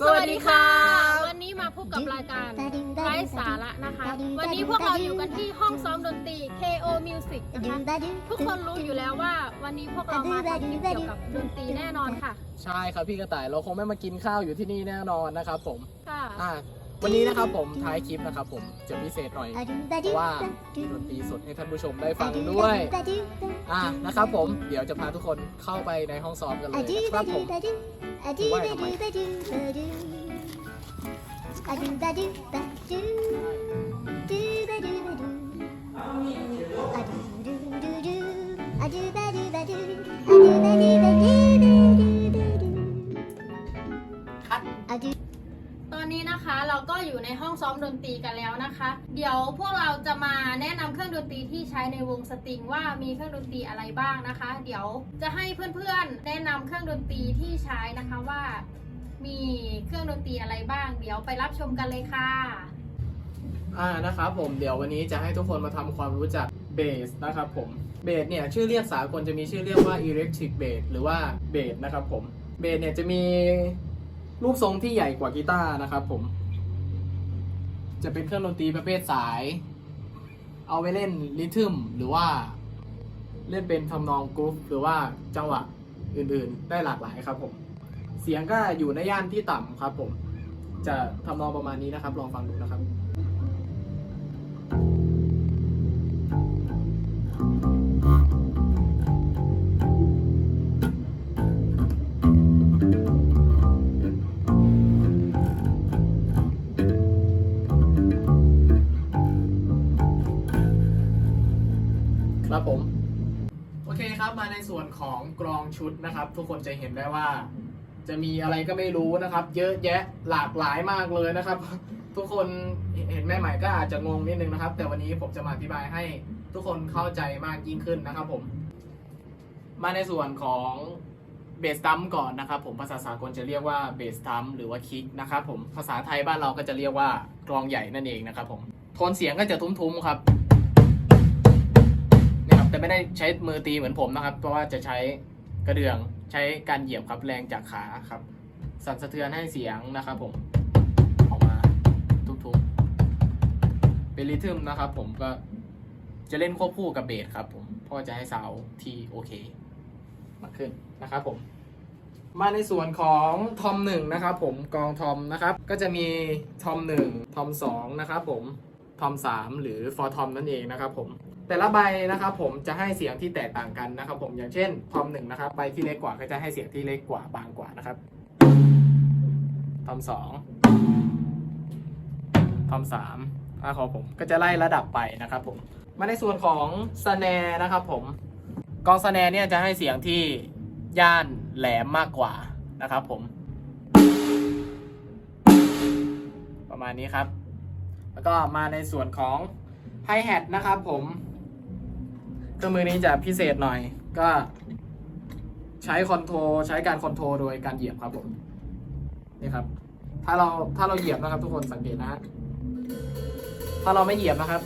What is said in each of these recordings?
สวัสดีค่ะ วันนี้มาพบกับรายการไร้สาระนะคะ วันนี้พวกเราอยู่กันที่ห้องซ้อมดนตรี KO Music นะคะทุกคนรู้อยู่แล้วว่า วันนี้พวกเรามาทำคลิปเกี่ยวกับดนตรีแน่นอนค่ะ ใช่ครับพี่กระต่ายเราคงไม่มากินข้าวอยู่ที่นี่แน่นอนนะครับผมค่ะอะ วันนี้นะครับผมท้ายคลิปนะครับผมจะพิเศษหน่อยเพราะว่ามีดนตรีสดให้ท่านผู้ชมได้ฟังด้วยอะนะครับผมเดี๋ยวจะพาทุกคนเข้าไปในห้องซ้อมกันเลยนะครับผมว่าทำไมต มดนตรีกันแล้วนะคะ เดี๋ยวพวกเราจะมาแนะนำเครื่องดนตรีที่ใช้ในวงสตริงว่ามีเครื่องดนตรีอะไรบ้างนะคะ เดี๋ยวจะให้เพื่อนๆ แนะนำเครื่องดนตรีที่ใช้นะคะว่า มีเครื่องดนตรีอะไรบ้าง เดี๋ยวไปรับชมกันเลยค่ะอ่านะครับผมเดี๋ยววันนี้จะให้ทุกคนมาทำความรู้จักเบสนะครับผมเบสเนี่ยชื่อเรียกสากลจะมีชื่อเรียกว่า electric bass หรือว่าเบสนะครับผมเบสเนี่ยจะมีรูปทรงที่ใหญ่กว่ากีตาร์นะครับผม จะเป็นเครื่องดนตรีประเภทสาย เอาไว้เล่นริทึมหรือว่าเล่นเป็นทำนองกรุ๊ปหรือว่าจังหวะอื่นๆ ได้หลากหลายครับผม เสียงก็อยู่ในย่านที่ต่ำครับผม จะทำนองประมาณนี้นะครับ ลองฟังดูนะครับครั มาในส่วนของกรองชุดนะครับ ทุกคนจะเห็นได้ว่า จะมีอะไรก็ไม่รู้นะครับ เยอะแยะหลากหลายมากเลยนะครับ ทุกคนเห็นแม่ใหม่ก็อาจจะงงนิดนึงนะครับ แต่วันนี้ผมจะมาอธิบายให้ทุกคนเข้าใจมากยิ่งขึ้นนะครับผม มาในส่วนของเบสตัมก่อนนะครับ ผมภาษาสากลจะเรียกว่าเบสตัมหรือว่าคิกนะครับผมภาษาไทยบ้านเราก็จะเรียกว่ากรองใหญ่นั่นเองนะครับผมโทนเสียงก็จะทุ้มๆครับ นะครับแต่ไม่ได้ใช้มือตีเหมือนผมนะครับ เพราะว่าจะใช้กระเดื่องใช้การเหยียบครับแรงจากขาครับ สั่นสะเทือนให้เสียงนะครับผมออกมาทุกๆเป็นริทึมนะครับ ผมก็จะเล่นควบคู่กับเบสครับ ผมเพราะว่าจะให้ซาวที่โอเคมากขึ้นนะครับผม มาในส่วนของทอมหนึ่งนะครับผมกองทอมนะครับ ก็จะมีทอมหนึ่งทอมสองนะครับผมทอมสามหรือฟอร์ทอมนั่นเองนะครับผม แต่ละใบนะครับผมจะให้เสียงที่แตกต่างกันนะครับ ผมอย่างเช่นทอมหนึ่งนะครับใบที่เล็กกว่าก็จะให้เสียงที่เล็กกว่าบางกว่านะครับทอมสองทอมสามอาขอผมก็จะไล่ระดับไปนะครับผมมาในส่วนของสแนนะครับผมกองสแนเนี่ยจะให้เสียงที่ย่านแหลมมากกว่านะครับผม ประมาณนี้ครับ แล้วก็มาในส่วนของไฮแฮทนะครับผม เครื่องมือนี้จะพิเศษหน่อย ก็ใช้คอนโทรใช้การคอนโทรโดยการเหยียบครับผมนี่ครับ ถ้าเราถ้าเราเหยียบนะครับ ทุกคนสังเกตนะฮะถ้าเราไม่เหยียบนะครับ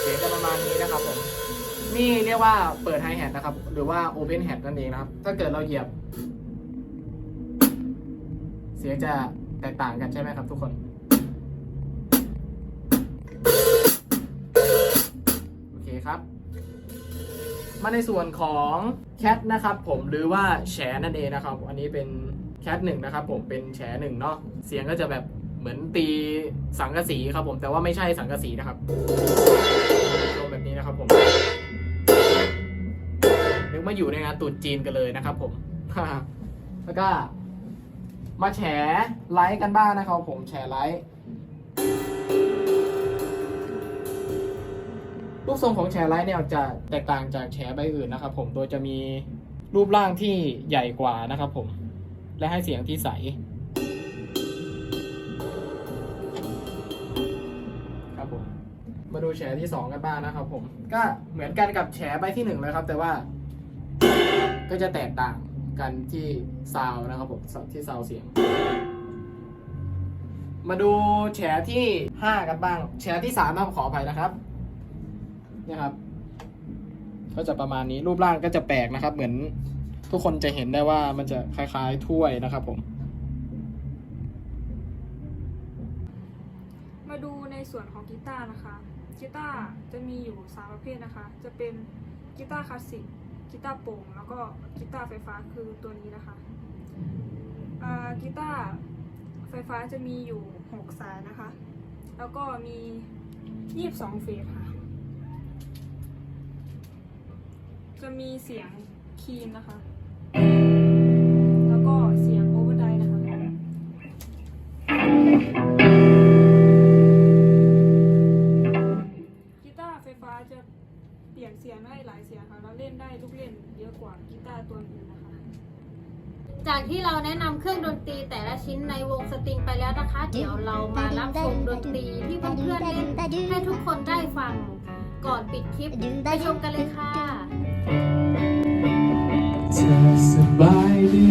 เสียงจะประมาณนี้นะครับผมนี่เรียกว่าเปิดไฮแฮทนะครับ หรือว่าโอเพนแฮทนั่นเองนะครับ ถ้าเกิดเราเหยียบ เสียงจะแตกต่างกันใช่ไหมครับทุกคน ครับ มาในส่วนของแคทนะครับผมหรือว่าแฉนั่นเองนะครับ อันนี้เป็นแคทหนึ่งนะครับผมเป็นแฉหนึ่งเนาะเสียงก็จะแบบเหมือนตีสังกะสีครับผมแต่ว่าไม่ใช่สังกะสีนะครับลงแบบนี้นะครับผมนึกมาอยู่ในงานตรุษจีนกันเลยนะครับผมแล้วก็มาแฉไลค์กันบ้างนะครับผมแฉไลค์ รูปทรงของแฉไลค์เนี่ยจะแตกต่างจากแฉใบอื่นนะครับผมโดยจะมีรูปร่างที่ใหญ่กว่านะครับผม และให้เสียงที่ใส ครับผม มาดูแฉที่สองกันบ้างนะครับผม ก็เหมือนกันกับแฉใบที่หนึ่งเลยครับ แต่ว่า ก็จะแตกต่างกันที่ซาวนะครับผมที่ซาวเสียง มาดูแฉที่ห้ากันบ้าง แฉที่สามต้องขออภัยนะครับ นี่ยครับ ก็จะประมาณนี้รูปร่างก็จะแปลกนะครับ เหมือนทุกคนจะเห็นได้ว่ามันจะคล้ายๆถ้วยนะครับผมมาดูในส่วนของกีตาร์นะคะกีตาร์จะมีอยู่ 3 ประเภทนะคะ จะเป็นกีตาร์คลาสสิกกีตาร์โปร่งแล้วก็กีตาร์ไฟฟ้าคือตัวนี้นะคะกีตาร์ไฟฟ้าจะมีอยู่ 6 สายนะคะ แล้วก็มี 22 เฟสค่ะ จะมีเสียงคีนนะคะ แล้วก็เสียงโอเวอร์ไดนะคะ กีตาร์ไฟฟ้าจะเปลี่ยนเสียงได้หลายเสียงค่ะแล้วเล่นได้ลูกเล่นเยอะกว่ากีตาร์ตัวอื่นนะคะ จากที่เราแนะนำเครื่องดนตรีแต่ละชิ้นในวงสตริงไปแล้วนะคะ เดี๋ยวเรามารับชมดนตรีที่เพื่อนๆเล่นให้ทุกคนได้ฟัง ก่อนปิดคลิปไปชมกันเลยค่ะ เธอสบายดี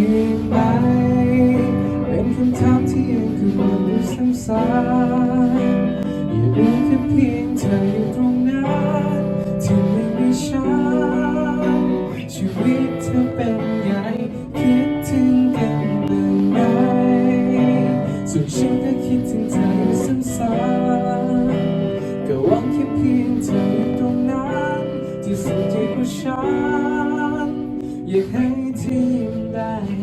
ไหม เป็นคำถามที่ยังกังวลอยู่ซ้ำๆอย่าดูแค่เพียงเธออยู่ตรงนั้นที่ไม่มีฉันชีวิตเธอเป็น ยากให้เธอยิ้มได้